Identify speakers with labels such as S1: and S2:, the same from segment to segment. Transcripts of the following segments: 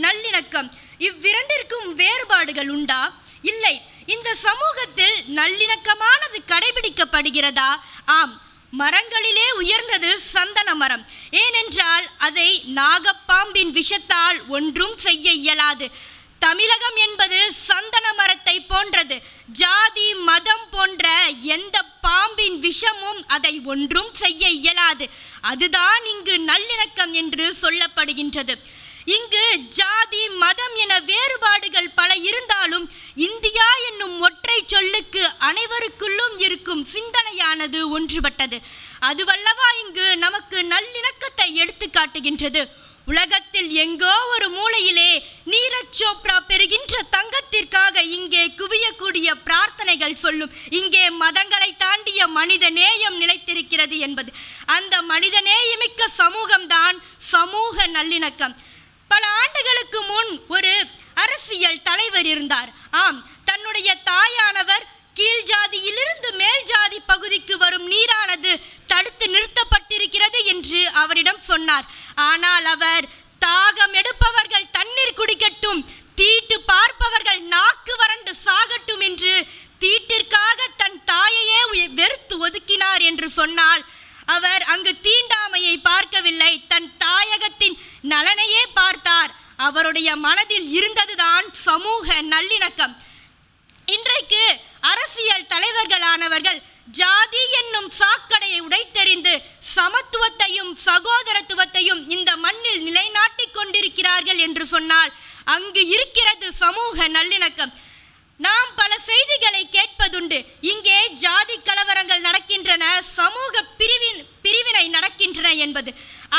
S1: நல்லிணக்கம். இவ்விரண்டிற்கும் வேறுபாடுகள் உண்டா? இல்லை. இந்த சமூகத்தில் நல்லிணக்கமானது கடைபிடிக்கப்படுகிறதா? ஆம். மரங்களிலே உயர்ந்தது சந்தன மரம். ஏனென்றால் அதை நாகப்பாம்பின் விஷத்தால் ஒன்றும் செய்ய இயலாது. தமிழகம் என்பது சந்தன மரத்தை போன்றது. ஜாதி மதம் போன்ற எந்த பாம்பின் விஷமும் அதை ஒன்றும் செய்ய இயலாது. அதுதான் இங்கு நல்லிணக்கம் என்று சொல்லப்படுகின்றது. இங்கு ஜாதி மதம் என வேறுபாடுகள் பல இருந்தாலும் இந்தியா என்னும் ஒற்றை சொல்லுக்கு அனைவருக்குள்ளும் இருக்கும் சிந்தனையானது ஒன்றுபட்டது. அதுவல்லவா இங்கு நமக்கு நல்லிணக்கத்தை எடுத்து காட்டுகின்றது. உலகத்தில் எங்கோ ஒரு மூலையிலே நீரஜ் சோப்ரா பெறுகின்ற தங்கத்திற்காக இங்கே குவியக்கூடிய பிரார்த்தனைகள் சொல்லும். இங்கே மதங்களை தாண்டிய மனித நேயம் நிலைத்திருக்கிறது என்பது. அந்த மனித நேயமிக்க சமூகம்தான் சமூக நல்லிணக்கம். பல ஆண்டுகளுக்கு முன் ஒரு அரசியல் தலைவர் இருந்தார். ஆம் தன்னுடைய தாயானவர் கீழ் ஜாதியிலிருந்து மேல் ஜாதி பகுதிக்கு வரும் நீரானது தடுத்து நிறுத்தப்பட்டிருக்கிறது என்று அவரிடம் சொன்னார். ஆனால் அவர் தாகம் எடுப்பவர்கள் தண்ணீர் குடிக்கட்டும் தீட்டு பார்ப்பவர்கள் நாக்கு வறண்டு சாகட்டும் என்று தீட்டிற்காக தன் தாயையே வெறுத்து ஒதுக்கினார் என்று சொன்னால் அவர் அங்கு தீண்டாமையை பார்க்கவில்லை. தன் தாயகத்தின் நலனையே அவருடைய மனதில் இருந்ததுதான் சமூக நல்லிணக்கம். இன்றைக்கு அரசியல் தலைவர்களானவர்கள் ஜாதி என்னும் சாக்கடையை உடைத்தெறிந்து சமத்துவத்தையும் சகோதரத்துவத்தையும் இந்த மண்ணில் நிலைநாட்டிக் கொண்டிருக்கிறார்கள் என்று சொன்னால் அங்கு இருக்கிறது சமூக நல்லிணக்கம். நாம் பல செய்திகளை கேட்பதுண்டு. இங்கே ஜாதி கலவரங்கள் நடக்கின்றன சமூக பிரிவின் பிரிவினை நடக்கின்றன என்பது.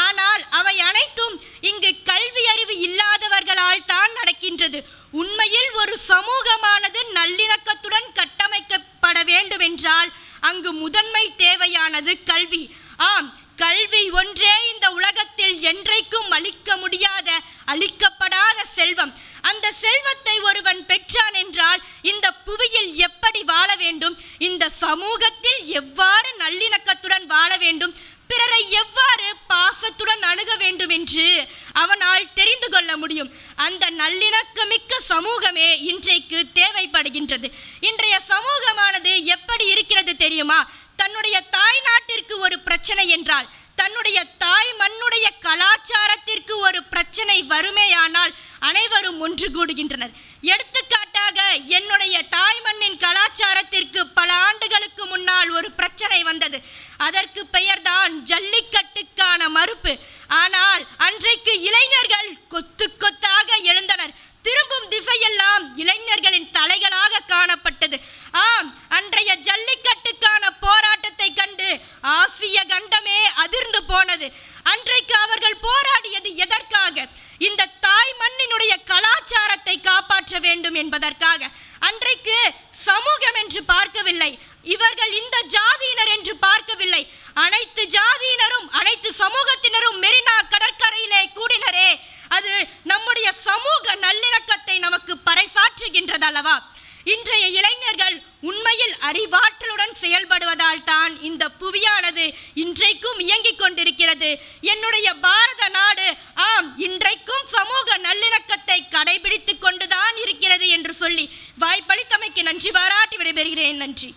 S1: ஆனால் அவை அனைத்தும் இங்கு கல்வி அறிவு இல்லாதவர்களால் தான் நடக்கின்றது. உண்மையில் ஒரு சமூகமானது நல்லிணக்கத்துடன் கட்டமைக்கப்பட வேண்டுமென்றால் அங்கு முதன்மை தேவையானது கல்வி. ஆம் கல்வி ஒன்றே இந்த உலகத்தில் என்றைக்கும் அளிக்க முடியாத அளிக்கப்படாத செல்வம் அந்த செல்வத்தை ஒருவன் பெற்றான் என்றால் இந்த புவியில் எப்படி வாழ வேண்டும் இந்த சமூகத்தில் எவ்வாறு நல்லிணக்கத்துடன் வாழ வேண்டும்? பிறரை எவ்வாறு பாசத்துடன் அணுக வேண்டும் என்று அவனால் தெரிந்து கொள்ள முடியும். அந்த நல்லிணக்கமிக்க சமூகமே இன்றைக்கு தேவைப்படுகின்றது. இன்றைய சமூகமானது எப்படி இருக்கிறது தெரியுமா? தன்னுடைய தாய் நாட்டிற்கு ஒரு பிரச்சனை என்றால் தன்னுடைய தாய் மண்ணுடைய கலாச்சாரத்திற்கு ஒரு பிரச்சனை வருமேயானால் அனைவரும் ஒன்று கூடுகின்றனர். எடுத்து என்னுடைய தாய் மண்ணின் கலாச்சாரத்திற்கு பல ஆண்டுகளுக்கு முன்னால் ஒரு பிரச்சனை வந்தது. அதற்கு பெயர்தான் ஜல்லிக்கட்டுக்கான மறுப்பு. ஆனால் அன்றைக்கு இளைஞர்கள் கொத்து கொத்தாக எழுந்தனர். திரும்பும் திசையெல்லாம் இளைஞர்களின் தலைகளாக காணப்பட்டது. ஆம் அன்றைய ஜல்லிக்கட்டுக்கான போராட்டத்தை கண்டு ஆசிய கண்டமே அதிர்ந்து போனது. அன்றைக்கு அவர்கள் போராடியது எதற்காக? இந்த தாய் மண்ணினுடைய கலாச்சாரத்தை காப்பாற்ற வேண்டும் என்பதற்காக அன்றைக்கு சமூகம் என்று பார்க்கவில்லை இவர்கள் இந்த ஜாதியினர் என்று பார்க்கவில்லை. அனைத்து ஜாதியினரும் அனைத்து சமூகத்தினரும் மெரினா கடற்கரையிலே கூடினரே அது நம்முடைய சமூக நல்லிணக்கத்தை நமக்கு பறைசாற்றுகின்றது அல்லவா இன்றைய இளைஞர்கள் உண்மையில் அறிவாற்றலுடன் செயல்படுவதால் தான் இந்த புவியானது இன்றைக்கும் இயங்கிக் கொண்டிருக்கிறது. என்னுடைய பாரத நாடு ஆம் இன்றைக்கும் சமூக நன்றி